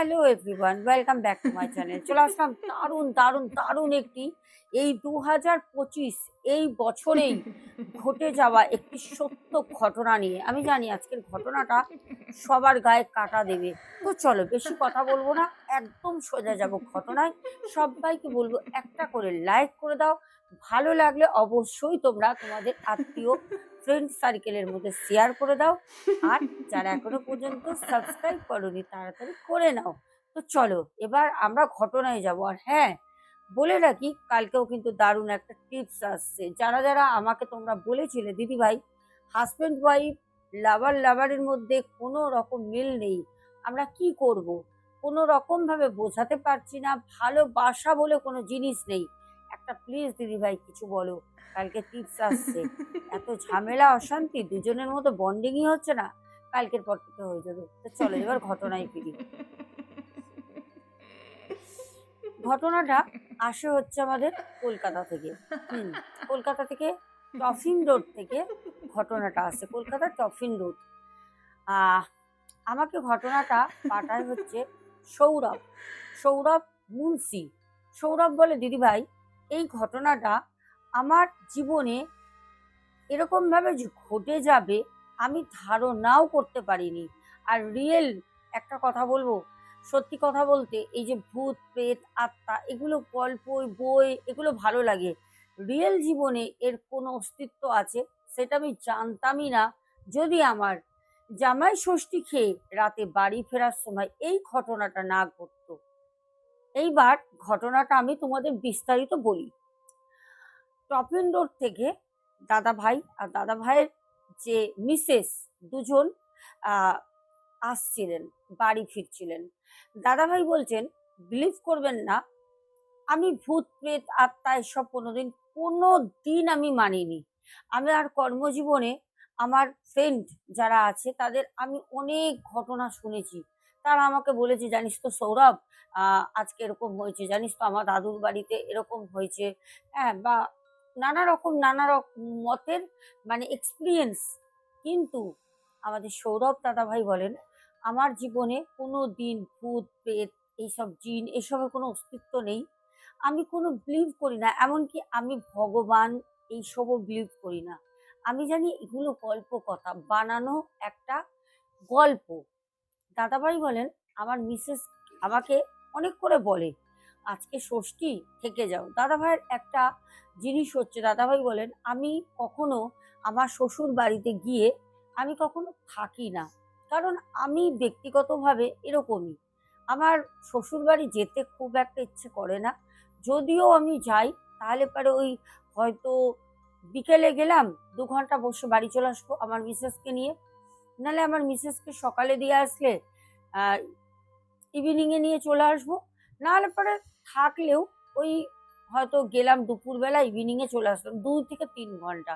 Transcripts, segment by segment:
Hello everyone welcome back to my channel চলে আসলাম দারুণ দারুণ দারুণ একটি, এই দু হাজার পঁচিশ, এই বছরেই ঘটে যাওয়া একটি সত্য ঘটনা নিয়ে। আমি জানি আজকের ঘটনাটা সবার গায়ে কাটা দেবে। তো চলো, বেশি কথা বলব না, একদম সোজা যাব ঘটনায়। সবাইকে বলব, একটা করে লাইক করে দাও। ভালো লাগলে অবশ্যই তোমরা তোমাদের আত্মীয় ফ্রেন্ড সার্কেলের মধ্যে শেয়ার করে দাও। আর যারা এখনও পর্যন্ত সাবস্ক্রাইব করোনি তাড়াতাড়ি করে নাও। তো চলো এবার আমরা ঘটনায় যাব। আর হ্যাঁ বলে রাখি কালকেও কিন্তু দারুণ একটা টিপস আসছে। যারা যারা আমাকে তোমরা বলেছিলে দিদি ভাই হাজব্যান্ড ওয়াইফ লাভার লাভারের মধ্যে কোনো রকম মিল নেই। আমরা কি করব? কোনো রকম ভাবে বোঝাতে পারছি না। ভালোবাসা বলে কোনো জিনিস নেই। একটা প্লিজ দিদি ভাই কিছু বলো। কালকে টিপস আসছে। এত ঝামেলা অশান্তি দুজনের মতো বন্ডিংই হচ্ছে না। কালকের পর থেকে হয়ে যাবে। তো চলো এবার ঘটনায় ফিরি। ঘটনাটা আসে হচ্ছে আমাদের কলকাতা থেকে। হুম কলকাতা থেকে টফিন রোড থেকে ঘটনাটা আসে। কলকাতা টফিন রোড আহ, আমাকে ঘটনাটা পাঠায় হচ্ছে সৌরভ। সৌরভ মুন্সি। সৌরভ বলে দিদিভাই এই ঘটনাটা আমার জীবনে এরকমভাবে ঘটে যাবে, আমি ধারণাও করতে পারিনি। আর রিয়েল একটা কথা বলব, সত্যি কথা বলতে এই যে ভূত, প্রেত, আত্মা, এগুলো গল্প, বই, এগুলো ভালো লাগে। রিয়েল জীবনে এর কোনো অস্তিত্ব আছে সেটা আমি জানতামই না। যদি আমার জামাই ষষ্ঠী খেয়ে রাতে বাড়ি ফেরার সময় এই ঘটনাটা না ঘটতো এইবার ঘটনাটা আমি তোমাদের বিস্তারিত বলি। টপিন রোড থেকে দাদা ভাই আর দাদা ভাইয়ের যে মিসেস দুজন আসছিলেন, বাড়ি ফিরছিলেন। দাদা ভাই বলছেন বিলিভ করবেন না, আমি ভূত, প্রেত, আত্মা এসব কোনোদিন, কোনো দিন আমি মানিনি। আমি আর কর্মজীবনে আমার ফ্রেন্ড যারা আছে তাদের আমি অনেক ঘটনা শুনেছি। তারা আমাকে বলেছে, জানিস তো সৌরভ আজকে এরকম হয়েছে। জানিস তো আমার দাদুর বাড়িতে এরকম হয়েছে। হ্যাঁ বা নানা রকম নানা রকম মতের মানে এক্সপিরিয়েন্স কিন্তু আমাদের সৌরভ দাদাভাই বলেন, আমার জীবনে কোনো দিন ভূত, প্রেত, এইসব জিন, এসবের কোনো অস্তিত্ব নেই। আমি কোনো বিলিভ করি না। এমনকি আমি ভগবান, এইসবও বিলিভ করি না। আমি জানি এগুলো গল্প কথা। বানানো একটা গল্প। দাদাভাই বলেন, আমার মিসেস আমাকে অনেক করে বলে, আজকে ষষ্ঠী থেকে যাও। দাদাভাইয়ের একটা জিনিস হচ্ছে, দাদাভাই বলেন, আমি কখনো আমার শ্বশুর বাড়িতে গিয়ে আমি কখনো থাকি না, কারণ আমি ব্যক্তিগতভাবে এরকমই। আমার শ্বশুর বাড়ি যেতে খুব একটা ইচ্ছে করে না। যদিও আমি যাই, তাহলে পরে ওই হয়তো বিকেলে গেলাম, দু ঘণ্টা বসে বাড়ি চলে আসব আমার মিসেসকে নিয়ে। নাহলে আমার মিসেসকে সকালে দিয়ে আসলে ইভিনিংয়ে নিয়ে চলে আসব। নাহলে পরে থাকলেও ওই হয়তো গেলাম দুপুরবেলা ইভিনিংয়ে চলে আসলাম দুই থেকে তিন ঘণ্টা।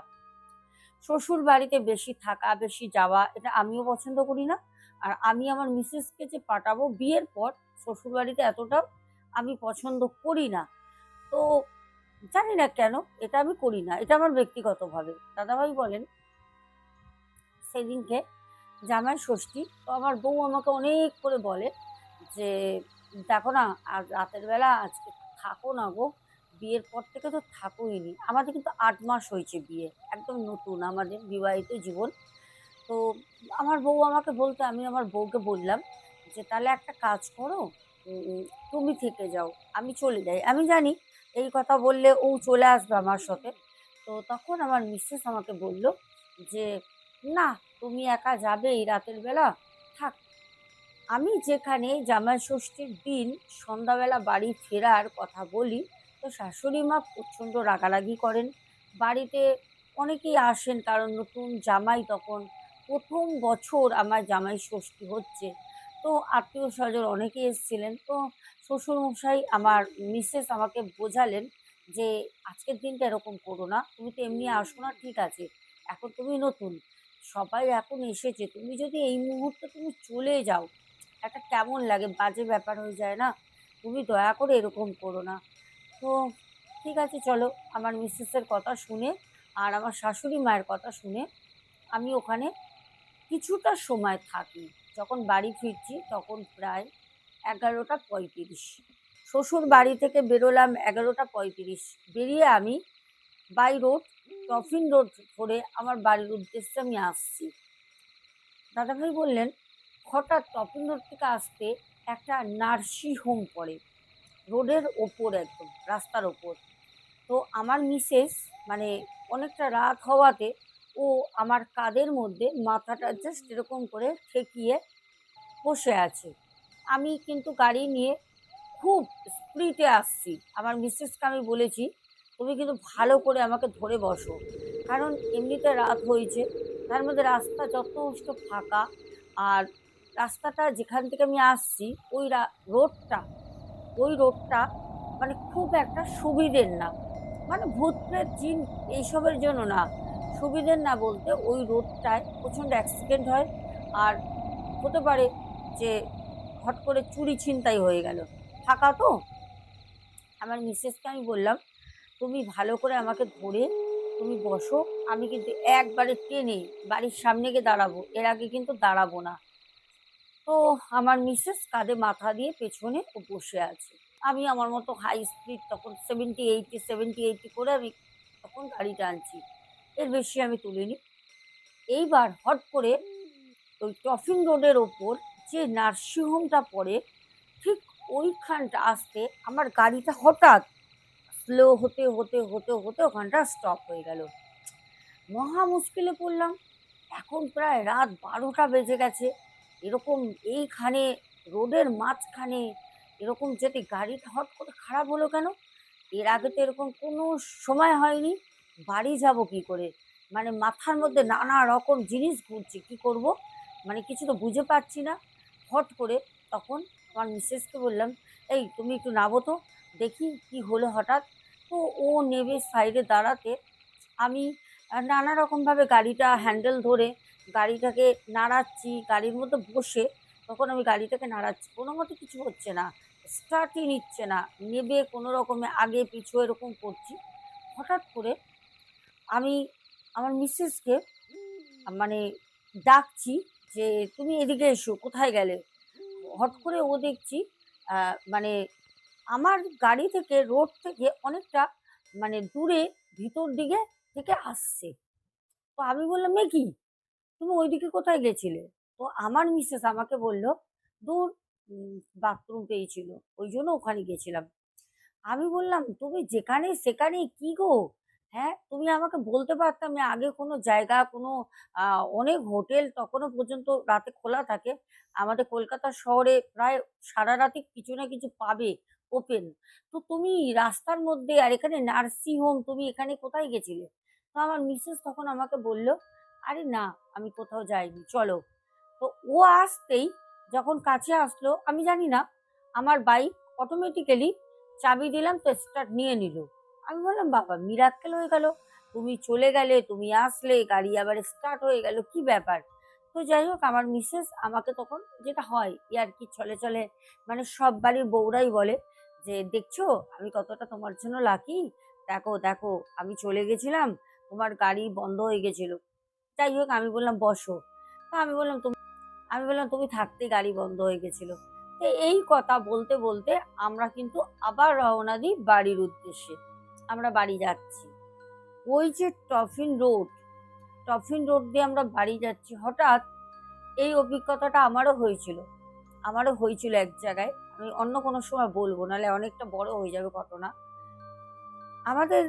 শ্বশুর বাড়িতে বেশি থাকা, বেশি যাওয়া, এটা আমিও পছন্দ করি না। আর আমি আমার মিসেসকে যে পাঠাবো বিয়ের পর, শ্বশুর বাড়িতে এতটা আমি পছন্দ করি না। তো জানি না কেন, এটা আমি করি না, এটা আমার ব্যক্তিগতভাবে। দাদাভাই বলেন, সেদিনকে জামাই ষষ্ঠী। তো আমার বউ আমাকে অনেক করে বলে যে, দেখো না আর রাতের বেলা আজকে থাকো না গো। বিয়ের পর থেকে তো থাকোই নি। আমাদের কিন্তু আট মাস হয়েছে বিয়ে, একদম নতুন আমাদের বিবাহিত জীবন। তো আমার বউ আমাকে বলতে, আমি আমার বউকে বললাম যে, তাহলে একটা কাজ করো তুমি থেকে যাও, আমি চলে যাই। আমি জানি এই কথা বললে ও চলে আসবে আমার সাথে। তো তখন আমার মিসেস আমাকে বলল যে, না তুমি একা যাবে এই রাতের বেলা? থাক, আমি যেখানে জামাই ষষ্ঠীর দিন সন্ধ্যাবেলা বাড়ি ফেরার কথা বলি, তো শাশুড়ি মা প্রচণ্ড রাগারাগি করেন। বাড়িতে অনেকেই আসেন, কারণ নতুন জামাই তখন প্রথম বছর আমার জামাই ষষ্ঠী হচ্ছে। তো আত্মীয় স্বজন অনেকে এসেছিলেন, তো শ্বশুরমশাই আমার মিসেস আমাকে বোঝালেন যে, আজকের দিনটা এরকম করো না, তুমি তো এমনি আসো না, ঠিক আছে। এখন তুমি নতুন। সবাই এখন এসেছে। তুমি যদি এই মুহূর্তে তুমি চলে যাও, একটা কেমন লাগে? বাজে ব্যাপার হয়ে যায় না? তুমি দয়া করে এরকম করো না। তো ঠিক আছে, চলো। আমার মিসেসের কথা শুনে আর আমার শাশুড়ি মায়ের কথা শুনে আমি ওখানে কিছুটা সময় থাকি। যখন বাড়ি ফিরছি তখন প্রায় এগারোটা পঁয়ত্রিশ। শ্বশুর বাড়ি থেকে বেরোলাম এগারোটা পঁয়ত্রিশ। বেরিয়ে আমি বাই রোড টফিন রোড ধরে আমার বাড়ির উদ্দেশ্যে আমি আসছি। দাদাভাই বললেন, হঠাৎ টফিন রোড থেকে আসতে একটা নার্সিং হোম পড়ে, রোডের ওপর একদম, রাস্তার ওপর। তো আমার মিসেস মানে অনেকটা রাত হওয়াতে ও আমার কাদের মধ্যে মাথাটা জাস্ট এরকম করে ঠেকিয়ে বসে আছে। আমি কিন্তু গাড়ি নিয়ে খুব স্পিডে আসছি। আমার মিসেসকে আমি বলেছি তুমি কিন্তু ভালো করে আমাকে ধরে বসো। কারণ এমনিতে রাত হয়েছে, তার মধ্যে রাস্তা যথেষ্ট ফাঁকা আর রাস্তাটা যেখান থেকে আমি আসছি, ওই রোডটা ওই রোডটা মানে খুব একটা সুবিধের না। মানে ভূত প্রেত জিন এইসবের জন্য না, সুবিধের না বলতে ওই রোডটায় প্রচণ্ড অ্যাক্সিডেন্ট হয় আর হতে পারে যে হট করে চুরি ছিনতাই হয়ে গেল। ফাঁকা তো? আমার মিসেসকে আমি বললাম তুমি ভালো করে আমাকে ধরে তুমি বসো, আমি কিন্তু একবারে টেনে বাড়ির সামনে গিয়ে দাঁড়াবো। এর আগে কিন্তু দাঁড়াবো না। তো আমার মিসেস কাঁধে মাথা দিয়ে পেছনে ও বসে আছে। আমি আমার মতো হাই স্পিড তখন সেভেন্টি এইটি সেভেন্টি এইটি করে আমি তখন গাড়ি টানছি এর বেশি আমি তুলিনি। এইবার হট করে ওই টফিন রোডের ওপর যে নার্সিংহোমটা পড়ে, ঠিক ওইখানটা আসতে আমার গাড়িটা হঠাৎ স্লো হতে হতে হতে হতে ওখানটা স্টপ হয়ে গেল। মহা মুশকিলে পড়লাম। এখন প্রায় রাত বারোটা বেজে গেছে। এরকম এইখানে, রোডের মাঝখানে, এরকম যদি গাড়িটা হট করে খারাপ হলো কেন? এর আগে তো এরকম কোনো সময় হয়নি। বাড়ি যাব কি করে? মানে মাথার মধ্যে নানা রকম জিনিস ঘুরছে, কি করব? মানে কিছু তো বুঝে পাচ্ছি না। হট করে তখন আমার মিসেসকে বললাম, এই, তুমি একটু নাবো তো। দেখি কি হলো হঠাৎ। তো ও নেবে সাইডে দাঁড়াতে। আমি নানা রকমভাবে গাড়িটা হ্যান্ডেল ধরে গাড়িটাকে নাড়াচ্ছি, গাড়ির মধ্যে বসে তখন আমি গাড়িটাকে নাড়াচ্ছি। কোনো মতে কিছু হচ্ছে না স্টার্টই নিচ্ছে না। নেবে কোনো রকমে আগে পিছু এরকম করছি। হঠাৎ করে আমি আমার মিসেসকে মানে ডাকছি যে, তুমি এদিকে এসো, কোথায় গেলে? হট করে ও দেখছি মানে আমার গাড়ি থেকে রোড থেকে অনেকটা মানে দূরে ভিতর দিকে থেকে আসছে। তো আমি বললাম এ কি? তুমি ওইদিকে কোথায় গেছিলে? তো আমার মিসেস আমাকে বলল, দূর বাথরুম পেয়েছিল ওই জন্য ওখানে গেছিলাম। আমি বললাম, তুমি যেখানে সেখানে কি গো? হ্যাঁ তুমি আমাকে বলতে পারতাম আগে কোনো জায়গা, কোনো অনেক হোটেল তখনও পর্যন্ত রাতে খোলা থাকে। আমাদের কলকাতা শহরে প্রায় সারা রাতে কিছু না কিছু পাবে। ওপেন তো তুমি রাস্তার মধ্যে আর এখানে নার্সিং হোম তুমি এখানে কোথায় গেছিলে? তো আমার মিসেস তখন আমাকে বলল, আরে না, আমি কোথাও যাইনি, চলো। তো ও আসতেই যখন কাছে আসলো, আমি জানি না, আমার বাইক অটোমেটিক্যালি চাবি দিলাম তো স্টার্ট নিয়ে নিল। আমি বললাম, বাবা মিরাক্কেল হয়ে গেল। তুমি চলে গেলে, তুমি আসলে, গাড়ি আবার স্টার্ট হয়ে গেল, কি ব্যাপার? তো যাই হোক, আমার মিসেস আমাকে তখন যেটা হয়, ইয়ার কি চলে চলে মানে সব বাড়ির বউরাই বলে যে, দেখছ, আমি কতটা তোমার জন্য লাকি দেখো দেখো, আমি চলে গেছিলাম, তোমার গাড়ি বন্ধ হয়ে গেছিল। যাই হোক, আমি বললাম, বসো। তো আমি বললাম, তুমি আমি বললাম, তুমি থাকতে গাড়ি বন্ধ হয়ে গেছিল। তো এই কথা বলতে বলতে আমরা কিন্তু আবার রওনা দিই বাড়ির উদ্দেশ্যে। আমরা বাড়ি যাচ্ছি। ওই যে টফিন রোড টফিন রোড দিয়ে আমরা বাড়ি যাচ্ছি। হঠাৎ এই অভিজ্ঞতাটা আমারও হয়েছিল। আমারও হয়েছিল এক জায়গায়। আমি অন্য কোনো সময় বলব, নাহলে অনেকটা বড় হয়ে যাবে ঘটনা। আমাদের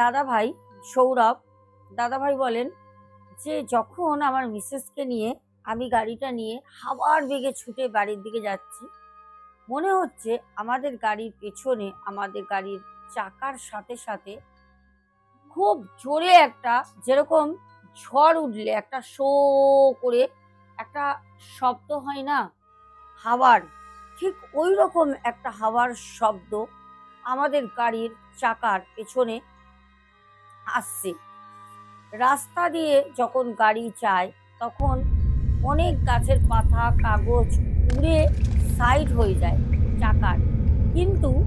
দাদা ভাই সৌরভ দাদা ভাই বলেন যে যখন আমার মিসেসকে নিয়ে আমি গাড়িটা নিয়ে হাওয়ার বেগে ছুটে বাড়ির দিকে যাচ্ছি, মনে হচ্ছে আমাদের গাড়ির পেছনে আমাদের গাড়ির চাকার সাথে সাথে খুব জোরে একটা যেরকম ঝড় উঠলে, একটা শো করে একটা শব্দ হয় না? হাওয়ার। ঠিক ওই রকম একটা হাওয়ার শব্দ আমাদের গাড়ির চাকার পেছনে আসছে। রাস্তা দিয়ে যখন গাড়ি যায়, তখন অনেক গাছের পাতা, কাগজ উড়ে সাইড হয়ে যায় চাকার। কিন্তু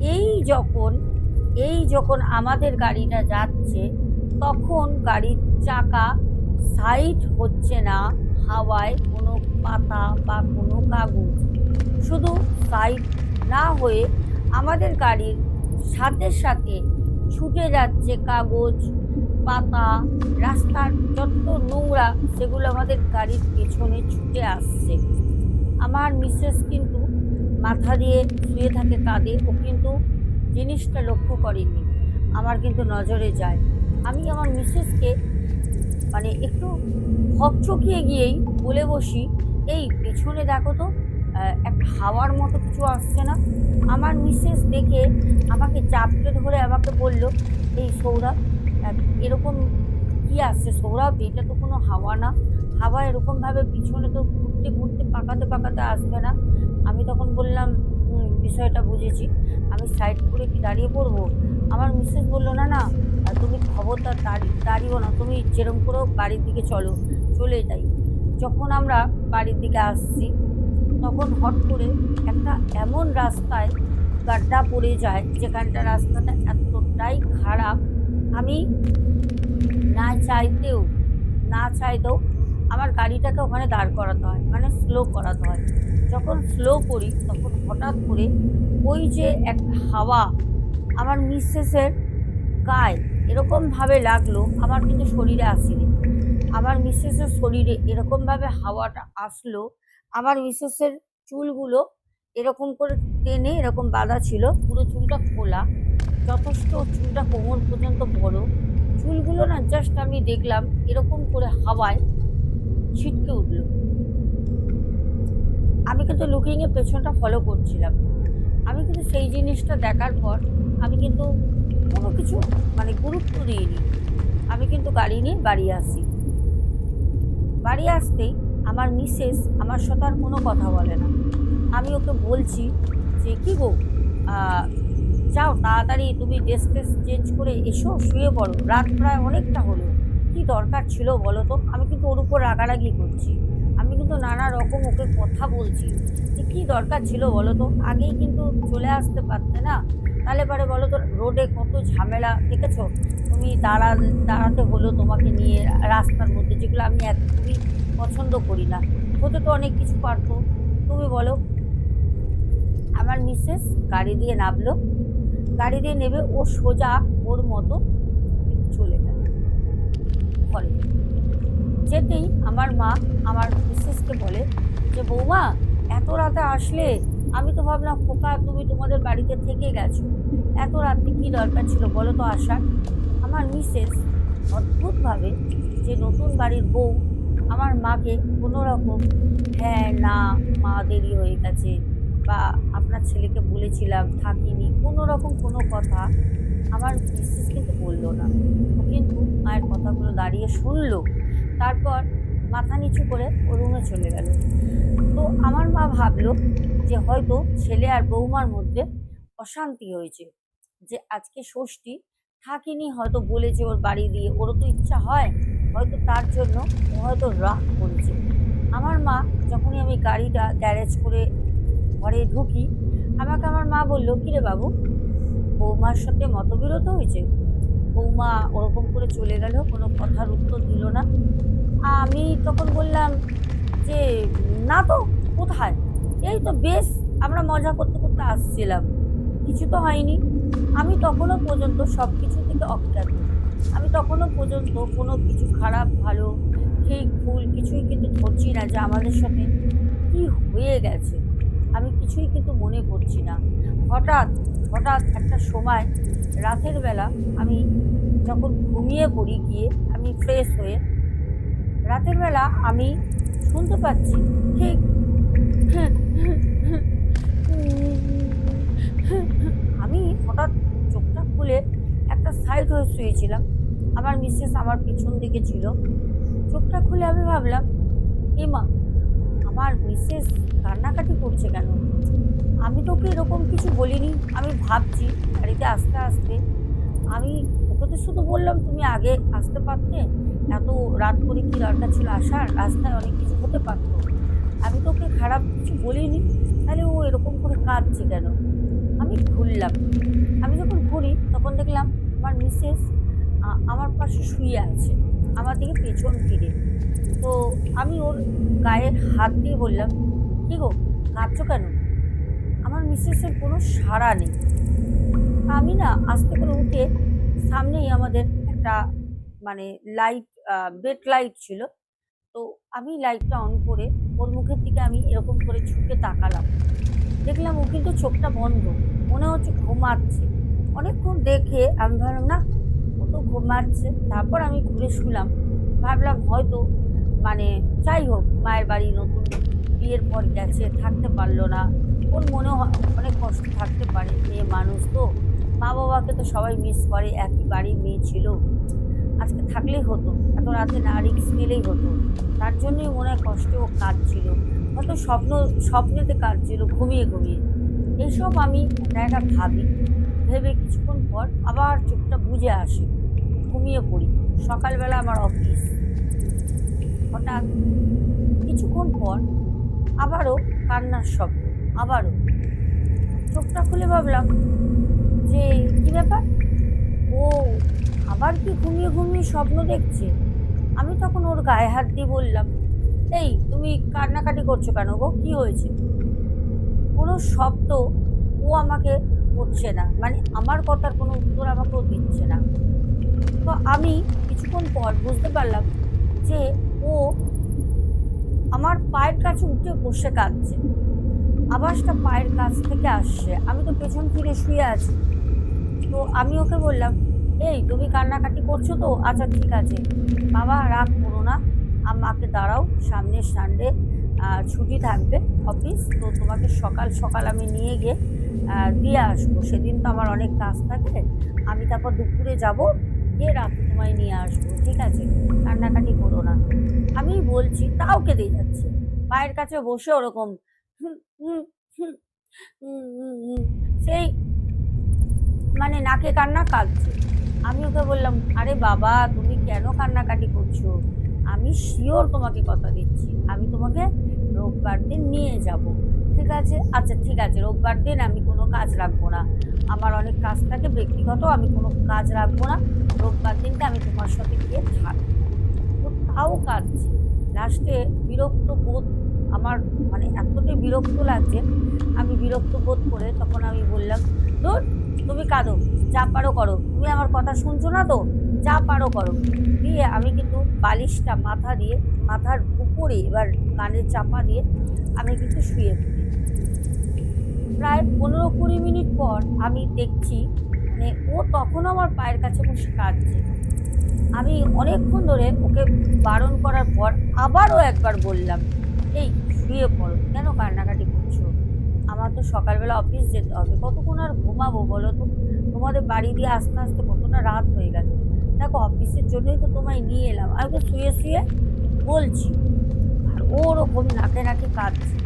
এই যখন এই যখন আমাদের গাড়িটা যাচ্ছে, তখন গাড়ির চাকা সাইড হচ্ছে না হাওয়ায় কোনো পাতা বা কোনো কাগজ। শুধু সাইড না হয়ে আমাদের গাড়ির সাথে সাথে ছুটে যাচ্ছে কাগজ, পাতা, রাস্তার যত নোংরা সেগুলো আমাদের গাড়ির পেছনে ছুটে আসছে। আমার মিসেস কিন্তু মাথা দিয়ে শুয়ে থাকে, কাঁদে। ও কিন্তু জিনিসটা লক্ষ্য করেনি। আমার কিন্তু নজরে যায়। আমি আমার মিসেসকে মানে একটু হকচকিয়ে গিয়েই বলে বসি, এই, পেছনে দেখো তো একটা হাওয়ার মতো কিছু আসছে না। আমার মিসেস দেখে আমাকে চাপটে ধরে আমাকে বলল, এই সৌরভ এরকম কি আসছে? সৌরভ, এটা তো কোনো হাওয়া না। হাওয়া এরকমভাবে পিছনে তো ঘুরতে ঘুরতে, পাকাতে পাকাতে আসবে না। আমি তখন বললাম বিষয়টা বুঝেছি। আমি সাইড করে কি দাঁড়িয়ে পড়ব? আমার মিসেস বলল, না না তুমি খবরদার দাঁড়িয়ে দাঁড়িয়েও না। তুমি যেরকম করেও বাড়ির দিকে চলো, চলে যাই। যখন আমরা বাড়ির দিকে আসছি তখন হট করে একটা এমন রাস্তায় গাড্ডা পড়ে যায়, যেখানটা রাস্তাটা এতটাই খারাপ, আমি না চাইতেও না চাইতেও আমার গাড়িটাকে ওখানে দাঁড় করাতে হয় মানে স্লো করাতে হয়। যখন স্লো করি, তখন হঠাৎ করে ওই যে একটা হাওয়া আমার মিসেসের গায়ে এরকমভাবে লাগল, আমার কিন্তু শরীরে আসেনি। আমার মিসেসের শরীরে এরকমভাবে হাওয়াটা আসলো আমার মিসেসের চুলগুলো এরকম করে টেনে এরকম বাঁধা ছিল। পুরো চুলটা খোলা। যথেষ্ট চুলটা কোমর পর্যন্ত বড়। চুলগুলো না জাস্ট আমি দেখলাম এরকম করে হাওয়ায় ছিটকে উঠল। আমি কিন্তু লুকিংয়ে পেছনটা ফলো করছিলাম। আমি কিন্তু সেই জিনিসটা দেখার পর আমি কিন্তু কোনো কিছু মানে গুরুত্ব দিইনি। আমি কিন্তু গাড়ি নিয়ে বাড়ি আসি। বাড়ি আসতেই আমার মিসেস আমার সাথে আর কোনো কথা বলে না। আমি ওকে বলছি যে, কী গো যাও তাড়াতাড়ি তুমি ড্রেস ট্রেস চেঞ্জ করে এসো, শুয়ে পড়ো। রাত প্রায় অনেকটা হলো। কি দরকার ছিল বলো তো? আমি কিন্তু ওর উপর রাগারাগি করছি। আমি কিন্তু নানা রকম ওকে কথা বলছি। যে, কী দরকার ছিল বলো তো? আগেই কিন্তু চলে আসতে পারতে না? তাহলে পরে বলো তো, রোডে কত ঝামেলা, দেখেছ? তুমি দাঁড়া দাঁড়াতে হলো তোমাকে নিয়ে রাস্তার মধ্যে, যেগুলো আমি একদমই পছন্দ করি না। হতে তো অনেক কিছু পারতো তুমি বলো। আমার মিসেস গাড়ি দিয়ে নামলো। গাড়ি দিয়ে নেবে ও সোজা ওর মতো চলে গেল। ঘরে। যেতেই আমার মা আমার মিসেসকে বলে যে, বৌমা, এত রাতে আসলে? আমি তো ভাবলাম, খোকা, তুমি তোমাদের বাড়িতে থেকে গেছো। এত রাতে কী দরকার ছিল বলো তো আসার? আমার মিসেস অদ্ভুতভাবে যে নতুন বাড়ির বউ আমার মাকে কোনো রকম হ্যাঁ না, মা দেরি হয়ে গেছে বা আপনার ছেলেকে বলেছিলাম থাকিনি, কোনো রকম কোনো কথা আমার মিসেস কিন্তু বলল না। ও কিন্তু মায়ের কথাগুলো দাঁড়িয়ে শুনলো, তারপর মাথা নিচু করে ও রুমে চলে গেল। তো আমার মা ভাবলো যে হয়তো ছেলে আর বৌমার মধ্যে অশান্তি হয়েছে, যে আজকে ষষ্ঠী, থাকিনি হয়তো বলেছে ওর বাড়ি দিয়ে, ওরও তো ইচ্ছা হয়। হয়তো তার জন্য হয়তো রাগ করেছে। আমার মা, যখনই আমি গাড়িটা গ্যারেজ করে ঘরে ঢুকি, আমাকে আমার মা বলল, কিরে বাবু, বৌমার সাথে মতবিরোধ হয়েছে? বৌমা ওরকম করে চলে গেল, কোনো কথার উত্তর দিল না। আমি তখন বললাম যে, না তো, কোথায়? এই তো বেশ, আমরা মজা করতে করতে আসছিলাম। কিছু তো হয়নি। আমি তখনও পর্যন্ত সব কিছু থেকে অজ্ঞাত আমি তখনও পর্যন্ত কোনো কিছু খারাপ, ভালো, ঠিক, ভুল কিছুই কিন্তু ধরছি না যে আমাদের সাথে কি হয়ে গেছে। আমি কিছুই কিন্তু মনে করছি না। হঠাৎ হঠাৎ একটা সময়, রাতের বেলা আমি যখন ঘুমিয়ে পড়ি গিয়ে আমি ফ্রেশ হয়ে রাতের বেলা আমি শুনতে পাচ্ছি, ঠিক হঠাৎ চোখটা খুলে একটা সাইড হয়ে শুয়েছিলাম। আমার মিসেস আমার পিছন দিকে ছিল। চোখটা খুলে আমি ভাবলাম, এ মা, আমার মিসেস কান্নাকাটি করছে কেন? আমি তোকে এরকম কিছু বলিনি। আমি ভাবছি গাড়িতে আসতে আসতে। আমি ওকে তো শুধু বললাম তুমি আগে আসতে পারতে। এত রাত করে কি দরকার ছিল আসার? রাস্তায় অনেক কিছু হতে পারতো। আমি তোকে খারাপ কিছু বলিনি। তাহলে ও এরকম করে কাঁদছে কেন? আমি ঘুরলাম। আমি যখন ঘুরি, তখন দেখলাম আমার মিসেস আমার পাশে শুয়ে আছে। আমার দিকে পেছন ফিরে। তো আমি ওর গায়ে হাত দিয়ে বললাম, কি গো, কাঁদছো কেন? আমার মিসেসের কোনো সাড়া নেই। আমি না আস্তে করে উঠে সামনেই আমাদের একটা মানে লাইট বেড লাইট ছিল। তো আমি লাইটটা অন করে ওর মুখের দিকে আমি এরকম করে ছুটে তাকালাম। দেখলাম ও কিন্তু চোখটা বন্ধ। মনে হচ্ছে ঘুমাচ্ছে। অনেকক্ষণ দেখে আমি ভাবলাম, না, ও তো ঘুমাচ্ছে। তারপর আমি ঘুরে শুলাম। ভাবলাম হয়তো মানে যাই হোক, মায়ের বাড়ি নতুন বিয়ের পর গেছে, থাকতে পারল না। ওর মনে হয় অনেক কষ্ট থাকতে পারে, মেয়ে মানুষ তো। মা বাবাকে তো সবাই মিস করে, একই বাড়ির মেয়ে ছিল। আজকে থাকলেই হতো, এত রাতে না রিক্স নিলেই হতো। তার জন্যই মনে হয় কষ্টে ও কাঁদছিল। হয়তো স্বপ্ন, স্বপ্নেতে কাঁদছিল, ঘুমিয়ে ঘুমিয়ে। এইসব আমি একটা ভাবি। ভেবে কিছুক্ষণ পর আবার চোখটা বুঝে আসে। ঘুমিয়ে পড়ি। সকালবেলা আমার অফিস। হঠাৎ কিছুক্ষণ পর আবারও কান্নার শব্দ। আবারও। চোখটা খুলে ভাবলাম যে, কী ব্যাপার? ও আবার কি ঘুমিয়ে ঘুমিয়ে স্বপ্ন দেখছে? আমি তখন ওর গায়ে হাত দিয়ে বললাম, এই, তুমি কান্নাকাটি করছ কেন গো? কী হয়েছে? কোনো শব্দ ও আমাকে করছে না। মানে আমার কথার কোনো উত্তর আমাকে ও দিচ্ছে না। তো আমি কিছুক্ষণ পর বুঝতে পারলাম যে ও আমার পায়ের কাছে উঠে বসে কাঁদছে। আওয়াজটা পায়ের কাছ থেকে আসছে। আমি তো পেছন ফিরে শুয়ে আছি। তো আমি ওকে বললাম, এই, তুমি কান্নাকাটি করছ তো? আচ্ছা ঠিক আছে। বাবা, রাগ করো না। আমাকে দাঁড়াও। সামনের সানডে ছুটি থাকবে। অফিস তো তোমাকে সকাল সকাল আমি নিয়ে গিয়ে দিয়ে আসব। সেদিন তো আমার অনেক কাজ থাকে। আমি তারপর দুপুরে যাব, গিয়ে রাতে তোমায় নিয়ে আসব, ঠিক আছে? কান্নাকাটি করো না। আমি বলছি, তাও কেঁদে যাচ্ছে। পায়ের কাছে বসে ওরকম সেই মানে নাকে কান্না কাঁদছে। আমি ওকে বললাম, আরে বাবা, তুমি কেন কান্নাকাটি করছ? আমি শিওর তোমাকে কথা দিচ্ছি। আমি তোমাকে রোববার দিন নিয়ে যাব। ঠিক আছে? আচ্ছা ঠিক আছে, রোববার দিন আমি কোনো কাজ রাখব না। আমার অনেক কাজ থাকে, ব্যক্তিগত আমি কোনো কাজ রাখব না। রোববার দিনটা আমি তোমার সাথে গিয়ে থাকব। তো তাও কাঁদছে। লাস্টে বিরক্ত বোধ আমার মানে এতটাই বিরক্ত লাগছে, আমি বিরক্ত বোধ করে তখন আমি বললাম, ধুর, তুমি কাঁদো, যা পারো করো। তুমি আমার কথা শুনছো না তো? যা পারো করো। দিয়ে আমি কিন্তু বালিশটা মাথা দিয়ে, মাথার উপরে এবার কানের চাপা দিয়ে আমি কিন্তু শুয়ে পড়ি। প্রায় পনেরো কুড়ি মিনিট পর আমি দেখছি মানে ও তখন আমার পায়ের কাছে বসে কাঁদছে। আমি অনেকক্ষণ ধরে ওকে বারণ করার পর আবারও একবার বললাম, এই, শুয়ে পড়ো। কেন কান্নাকাটি করছ? আমার তো সকালবেলা অফিস যেতে হবে। কতক্ষণ আর ঘুমাবো বলো তো? তোমাদের বাড়ি দিয়ে আস্তে আস্তে কতটা রাত হয়ে গেল। দেখো অফিসের জন্যই তো তোমায় নিয়ে এলাম। আর তো শুয়ে শুয়ে বলছি, আর ওরকম নাকে নাকে কাঁদছে।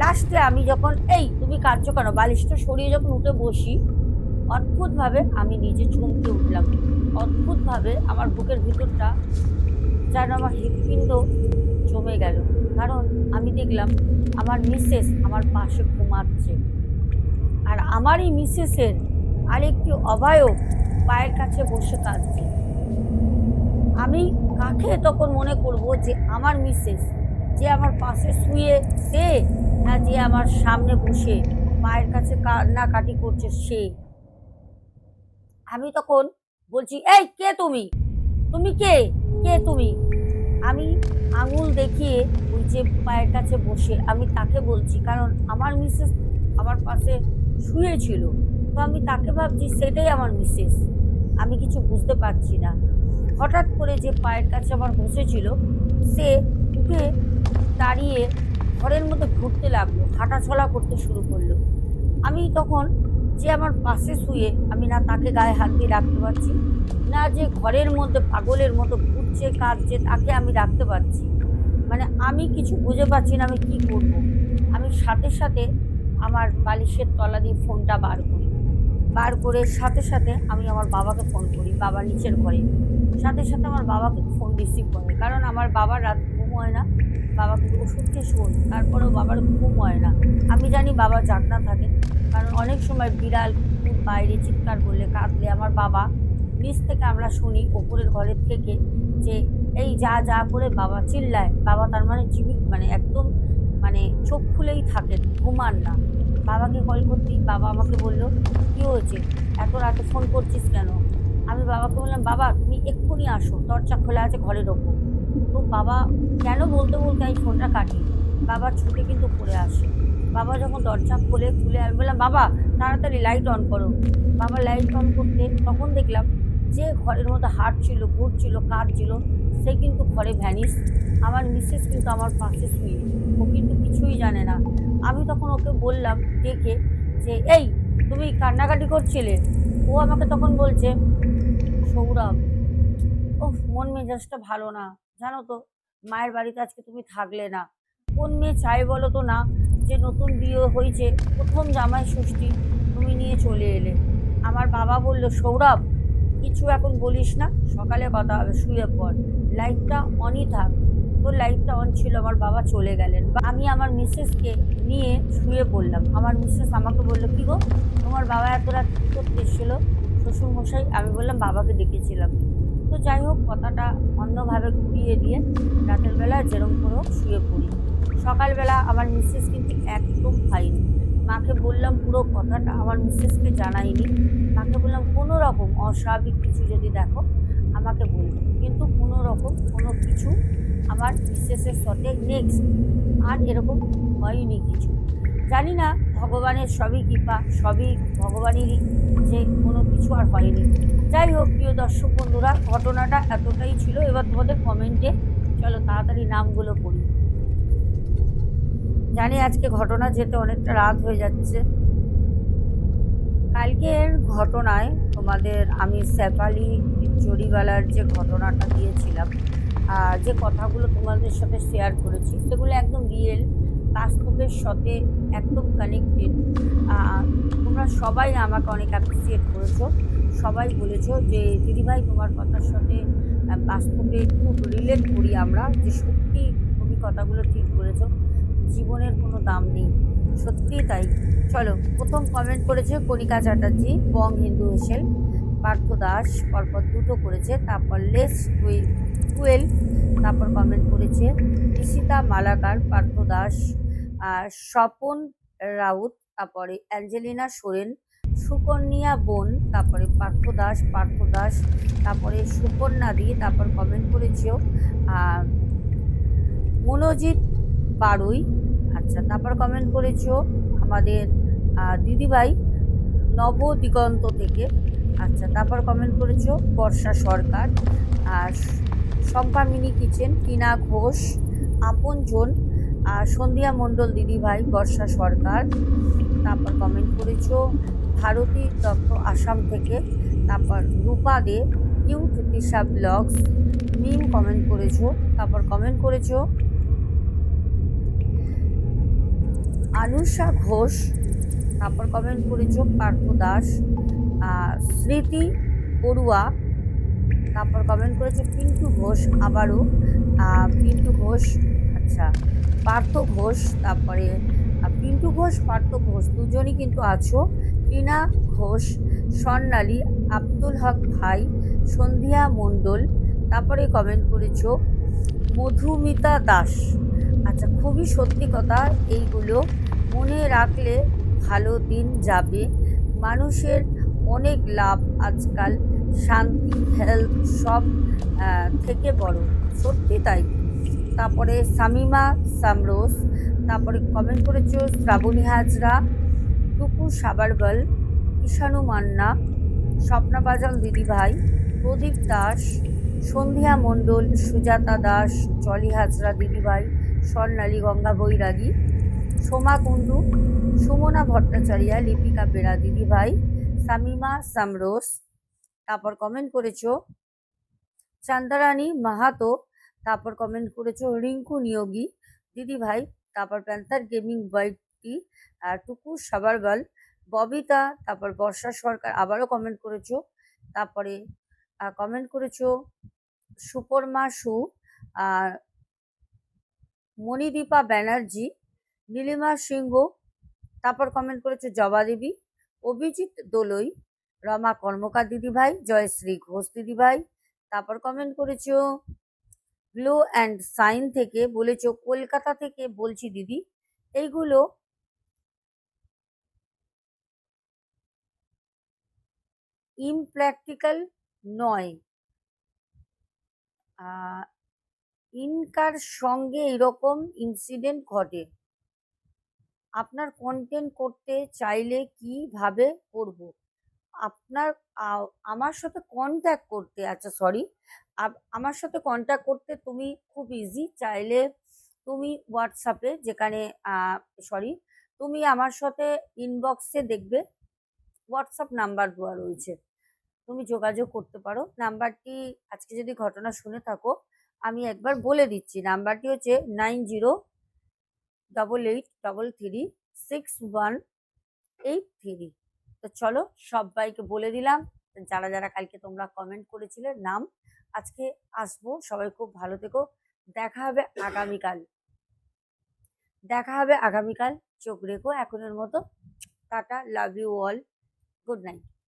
লাস্টে আমি যখন, এই তুমি কাঁদছো কেন? বালিশটা সরিয়ে যখন উঠে বসি, অদ্ভুতভাবে আমি নিজে চমকে উঠলাম। অদ্ভুতভাবে আমার বুকের ভিতরটা যেন আমার হৃৎপিণ্ড জমে গেল। কারণ আমি দেখলাম, আমার মিসেস আমার পাশে ঘুমাচ্ছে। আর আমারই মিসেসের আরেকটি অবায়ব পায়ের কাছে বসে কাঁদছে। আমি কাকে তখন মনে করব যে আমার মিসেস, যে আমার পাশে শুয়ে সে না যে আমার সামনে বসে মায়ের কাছে কান্নাকাটি করছে সে? আমি তখন বলছি, এই, কে তুমি? তুমি কে? কে তুমি? আমি আঙুল দেখিয়ে ওই যে পায়ের কাছে বসে আমি তাকে বলছি, কারণ আমার মিসেস আমার পাশে শুয়েছিল। তো আমি তাকে ভাবছি সেটাই আমার মিসেস। আমি কিছু বুঝতে পারছি না। হঠাৎ করে যে পায়ের কাছে আমার বসেছিল, সে উঠে দাঁড়িয়ে ঘরের মধ্যে ঘুরতে লাগল, হাঁটাচলা করতে শুরু করল। আমি তখন যে আমার পাশে শুয়ে আমি না তাকে গায়ে হাত দিয়ে রাখতে পারছি, না যে ঘরের মধ্যে পাগলের মতো ঘুরছে, কাঁদছে, তাকে আমি রাখতে পারছি। মানে আমি কিছু বুঝে পাচ্ছি না আমি কি করব। আমি সাথে সাথে আমার বালিশের তলা দিয়ে ফোনটা বার করি। বার করে সাথে সাথে আমি আমার বাবাকে ফোন করি বাবা নিচের ঘরে। সাথে সাথে আমার বাবাকে ফোন রিসিভ করে কারণ আমার বাবার রাত ঘুম হয় না বাবা কিন্তু ওষুধ খেয়ে শোন তারপরেও বাবার ঘুম হয় না। আমি জানি বাবা জাগনা থাকে, কারণ অনেক সময় বিড়াল, কুকুর বাইরে চিৎকার করলে কাঁদলে আমার বাবা। নিচ থেকে আমরা শুনি ওপরের ঘরের থেকে যে এই যা যা করে বাবা চিল্লায়, বাবা তার মানে জীবিত মানে একদম মানে চোখ খুলেই থাকেন, ঘুমান না। বাবাকে কল করতেই বাবা আমাকে বলল, কী হয়েছে? এত রাতে ফোন করছিস কেন? আমি বাবাকে বললাম, বাবা, তুমি এক্ষুনি আসো, দরজা খোলা আছে, ঘরে ঢোকো। তো বাবা কেন বলতে বলতে আমি ফোনটা কাটি? বাবা ছুটে কিন্তু পড়ে আসে। বাবা যখন দরজা খুলে খুলে আমি বললাম, বাবা, তাড়াতাড়ি লাইট অন করো। বাবা লাইট অন করতে তখন দেখলাম যে ঘরের মধ্যে হাঁটছিল ঘুরছিল কাঁদছিল সে কিন্তু ঘরে ভ্যানিস আমার মিসেস কিন্তু আমার পাশে শুয়ে, ও কিন্তু কিছুই জানে না। আমি তখন ওকে বললাম, দেখে যে, এই, তুমি কান্নাকাটি করছিলে? ও আমাকে তখন বলছে সৌরভ ও মন মেজাজটা ভালো না। জানো তো, মায়ের বাড়িতে আজকে তুমি থাকলে না। কোন মেয়ে চাই বলো তো না, যে নতুন বিয়ে হয়েছে, প্রথম জামাই ষষ্ঠী, তুমি নিয়ে চলে এলে। আমার বাবা বলল, সৌরভ, কিছু এখন বলিস না, সকালে কথা হবে, শুয়ে পড়। লাইটটা অনই থাক। তোর লাইটটা অন ছিল, আমার বাবা চলে গেলেন। আমি আমার মিসেসকে নিয়ে শুয়ে পড়লাম। আমার মিসেস আমাকে বলল, কী গো, তোমার বাবা এত রাত করতে এসেছিল? শ্বশুরমশাই, আমি বললাম বাবাকে ডেকেছিলাম। তো যাই হোক, কথাটা অন্যভাবে ঘুরিয়ে দিয়ে রাতের বেলা যেরকম করে হোক শুয়ে পড়ি। সকালবেলা আমার মিসেস কিন্তু একদম খাইনি মাকে বললাম পুরো কথাটা, আমার মিসেসকে জানাইনি। মাকে বললাম, কোনো রকম অস্বাভাবিক কিছু যদি দেখো, আমাকে বলবে। কিন্তু কোনো রকম কোনো কিছু আমার মিসেসের সাথে নেক্সট আর এরকম হয়নি কিছু। জানি না ভগবানের সবই কৃপা, সবই ভগবানেরই, যে কোনো কিছু আর হয়নি। যাই হোক, প্রিয় দর্শক বন্ধুরা, ঘটনাটা এতটাই ছিল। এবার তোমাদের কমেন্টে চলো তাড়াতাড়ি নামগুলো পড়ি। জানি আজকে ঘটনা যেতে অনেকটা রাত হয়ে যাচ্ছে। কালকের ঘটনায় তোমাদের আমি শেফালি জরিওয়ালার যে ঘটনাটা দিয়েছিলাম আর যে কথাগুলো তোমাদের সাথে শেয়ার করেছি, সেগুলো একদম রিয়েল বাস্তবের সাথে একদম কানেক্টেড তোমরা সবাই আমাকে অনেক অ্যাপ্রিসিয়েট করেছ। সবাই বলেছ যে, দিদিভাই, তোমার কথার সাথে বাস্তবে খুব রিলেট করি আমরা, যে সত্যি তুমি কথাগুলো ঠিক বলেছ। জীবনের কোনো দাম নেই। সত্যিই তাই। চলো, প্রথম কমেন্ট করেছে কণিকা চ্যাটার্জি, বং হিন্দু হেসেল পার্থ দাস পরপর দুটো করেছে, তারপর লেস টুয়েলভ তারপর কমেন্ট করেছে। ঋষিতা মালাকার, পার্থ দাস। স্বপন রাউত, তারপরে অ্যাঞ্জেলিনা সোরেন, সুকন্যা বোন, তারপরে পার্থ দাস পার্থ দাস, তারপরে সুকন্যা দি, তারপর কমেন্ট করেছেও মনোজিৎ বারুই আচ্ছা তারপর কমেন্ট করেছ আমাদের দিদিভাই নব দিগন্ত থেকে। আচ্ছা তারপর কমেন্ট করেছ বর্ষা সরকার। আর শম্পা মিনি কিচেন, টিনা ঘোষ আপনজন আর সন্ধ্যা মণ্ডল দিদিভাই, বর্ষা সরকার, তারপর কমেন্ট করেছ, ভারতী দত্ত আসাম থেকে, তারপর Rupa De cute Disha blogs Mim comment করেছ, তারপর কমেন্ট করেছ, আনুষা ঘোষ, তারপর কমেন্ট করেছ, পার্থ দাস স্মৃতি বড়ুয়া তারপর কমেন্ট করেছে, পিন্টু ঘোষ আবারও পিন্টু ঘোষ আচ্ছা পার্থ ঘোষ, তারপরে পিন্টু ঘোষ, পার্থ ঘোষ, দুজনই কিন্তু আছো। টিনা ঘোষ, স্বর্ণালী, আব্দুল হক ভাই, সন্ধ্যা মণ্ডল, তারপরে কমেন্ট করেছ, মধুমিতা দাস। আচ্ছা খুবই সত্যি কথা, এইগুলো মনে রাখলে ভালো দিন যাবে। মানুষের অনেক লাভ আজকাল, শান্তি হেলথ সব থেকে বড়। সত্যি তাই। তারপরে সামিমা সামরোস তারপরে কমেন্ট করেছ শ্রাবণী হাজরা, টুকু সাবারবল ঈশানু মান্না, স্বপ্না বাজাল দিদিভাই, প্রদীপ দাস, সন্ধ্যা মণ্ডল, সুজাতা দাস, জলি হাজরা দিদিভাই, স্বর্ণালী গঙ্গা বৈরাগী, সোমা কুণ্ডু, সুমনা ভট্টাচার্যা, লিপিকা বেরা দিদিভাই, সামিমা সামরোস তারপর কমেন্ট করেছ, চান্দারানী মাহাতো তারপর কমেন্ট করেছ রিঙ্কু নিয়োগী। দিদিভাই তারপর প্যান্থার গেমিং বাইকটি আর টুকু সাবারবাল ববিতা, তারপর বর্ষা সরকার আবারও কমেন্ট করেছ। তারপরে কমেন্ট করেছ সুপর্মা সু, আর মণিদীপা ব্যানার্জি, নীলিমা সিংহ, তারপর কমেন্ট করেছ জবা দেবী অভিজিৎ দোলই, রমা কর্মকার দিদিভাই জয়শ্রী ঘোষ দিদিভাই তারপর কমেন্ট করেছ গ্লো অ্যান্ড সাইন থেকে বলেছ, কলকাতা থেকে বলছি দিদি, এইগুলো ইমপ্র্যাকটিক্যাল নয়। ইনকার সঙ্গে এরকম ইনসিডেন্ট ঘটে। আপনার কন্টেন্ট করতে চাইলে কীভাবে করব? আপনার আমার সাথে কন্ট্যাক্ট করতে আচ্ছা সরি আমার সাথে কন্ট্যাক্ট করতে তুমি খুব ইজি চাইলে তুমি হোয়াটসঅ্যাপে যেখানে সরি তুমি আমার সাথে ইনবক্সে দেখবে হোয়াটসঅ্যাপ নাম্বার দেওয়া রয়েছে। তুমি যোগাযোগ করতে পারো। নাম্বারটি আজকে যদি ঘটনা শুনে থাকো, আমি একবার বলে দিচ্ছি। নাম্বারটি হচ্ছে nine zero double eight double three six one eight three তো চলো, সবাইকে বলে দিলাম। যারা যারা কালকে তোমরা কমেন্ট করেছিলে, নাম আজকে আসব। সবাই খুব ভালো থেকো। দেখা হবে আগামীকাল। দেখা হবে আগামীকাল। চোখ রেখো এখনের মতো। Tata, love you all. Good night.